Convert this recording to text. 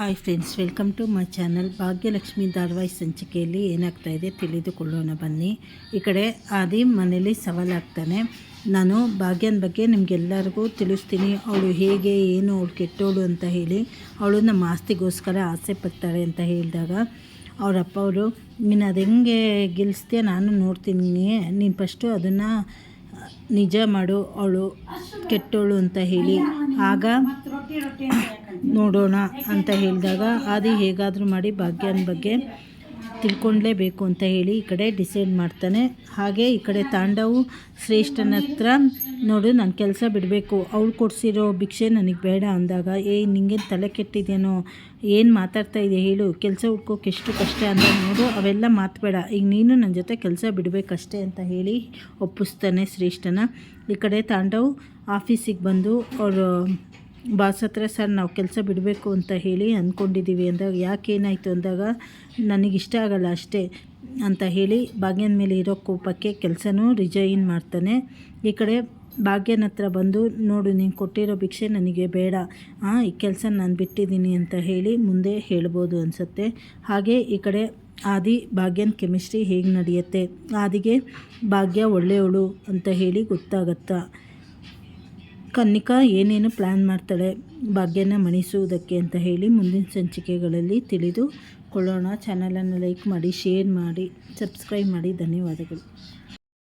Hi friends, welcome to my channel Bhagyalakshmi ಧಾರವಾಹಿ ಸಂಚಿಕೆಯಲ್ಲಿ ಏನಾಗ್ತಾ ಇದೆ ತಿಳಿದುಕೊಳ್ಳೋಣ ಬನ್ನಿ. ಈ ಕಡೆ ಆದಿ ಮನೇಲಿ ಸವಾಲಾಗ್ತಾನೆ. ನಾನು ಭಾಗ್ಯನ ಬಗ್ಗೆ ನಿಮಗೆಲ್ಲರಿಗೂ ತಿಳಿಸ್ತೀನಿ. ಅವಳು ಹೇಗೆ, ಏನು, ಅವಳು ಕೆಟ್ಟವಳು ಅಂತ ಹೇಳಿ, ಅವಳು ನಮ್ಮ ಆಸ್ತಿಗೋಸ್ಕರ ಆಸೆ ಪಡ್ತಾಳೆ ಅಂತ ಹೇಳಿದಾಗ, ಅವರಪ್ಪ ಅವರು, ನೀನು ಅದು ಹೆಂಗೆ ಗೆಲ್ಲಿಸ್ತೀಯ ನಾನು ನೋಡ್ತೀನಿ. ನೀನು ಫಸ್ಟು ಅದನ್ನು ನಿಜ ಮಾಡು, ಅವಳು ಕೆಟ್ಟೋಳು ಅಂತ ಹೇಳಿ. ಆಗ ನೋಡೋಣ ಅಂತ ಹೇಳಿದಾಗ ಅದು ಹೇಗಾದರೂ ಮಾಡಿ ಭಾಗ್ಯನ ಬಗ್ಗೆ ತಿಳ್ಕೊಳ್ಲೇಬೇಕು ಅಂತ ಹೇಳಿ ಈ ಕಡೆ ಡಿಸೈಡ್ ಮಾಡ್ತಾನೆ. ಹಾಗೆ ಈ ಕಡೆ ತಾಂಡವು ಶ್ರೇಷ್ಠನ ಹತ್ರ ನೋಡು, ನಾನು ಕೆಲಸ ಬಿಡಬೇಕು. ಅವಳು ಕೊಡಿಸಿರೋ ಭಿಕ್ಷೆ ನನಗೆ ಬೇಡ ಅಂದಾಗ, ಏ, ನಿಂಗೆ ತಲೆ ಕೆಟ್ಟಿದೇನೋ ಏನು ಮಾತಾಡ್ತಾ ಇದೆ ಹೇಳು. ಕೆಲಸ ಹುಡ್ಕೋಕೆ ಎಷ್ಟು ಕಷ್ಟ ಅಂತ ನೋಡು. ಅವೆಲ್ಲ ಮಾತಬೇಡ. ಈಗ ನೀನು ನನ್ನ ಜೊತೆ ಕೆಲಸ ಬಿಡಬೇಕಷ್ಟೇ ಅಂತ ಹೇಳಿ ಒಪ್ಪಿಸ್ತಾನೆ ಶ್ರೇಷ್ಠನ. ಈ ಕಡೆ ತಾಂಡವ್ ಆಫೀಸಿಗೆ ಬಂದು ಅವರು ಬಾಸ್ ಹತ್ರ ಸರ್, ನಾವು ಕೆಲಸ ಬಿಡಬೇಕು ಅಂತ ಹೇಳಿ ಅಂದ್ಕೊಂಡಿದ್ದೀವಿ. ಅಂದಾಗ, ಯಾಕೆ ಏನಾಯಿತು? ಅಂದಾಗ, ನನಗಿಷ್ಟ ಆಗಲ್ಲ ಅಷ್ಟೇ ಅಂತ ಹೇಳಿ ಭಾಗ್ಯನ ಮೇಲೆ ಇರೋ ಕೋಪಕ್ಕೆ ಕೆಲಸನೂ ರಿಜೈನ್ ಮಾಡ್ತಾನೆ. ಈ ಕಡೆ ಭಾಗ್ಯನ ಹತ್ರ ಬಂದು, ನೋಡು, ನೀನು ಕೊಟ್ಟಿರೋ ಭಿಕ್ಷೆ ನನಗೆ ಬೇಡ. ಈ ಕೆಲಸ ನಾನು ಬಿಟ್ಟಿದ್ದೀನಿ ಅಂತ ಹೇಳಿ ಮುಂದೆ ಹೇಳ್ಬೋದು ಅನಿಸುತ್ತೆ. ಹಾಗೆ ಈ ಕಡೆ ಆದಿ ಭಾಗ್ಯನ ಕೆಮಿಸ್ಟ್ರಿ ಹೇಗೆ ನಡೆಯುತ್ತೆ? ಆದಿಗೆ, ಭಾಗ್ಯ ಒಳ್ಳೆಯವಳು ಅಂತ ಹೇಳಿ ಗೊತ್ತಾಗತ್ತಾ? ಕನ್ನಿಕಾ ಏನೇನು ಪ್ಲ್ಯಾನ್ ಮಾಡ್ತಾಳೆ ಭಾಗ್ಯನ ಮಣಿಸುವುದಕ್ಕೆ ಅಂತ ಹೇಳಿ ಮುಂದಿನ ಸಂಚಿಕೆಗಳಲ್ಲಿ ತಿಳಿದುಕೊಳ್ಳೋಣ. ಚಾನಲನ್ನು ಲೈಕ್ ಮಾಡಿ ಶೇರ್ ಮಾಡಿ ಸಬ್ಸ್ಕ್ರೈಬ್ ಮಾಡಿ. ಧನ್ಯವಾದಗಳು.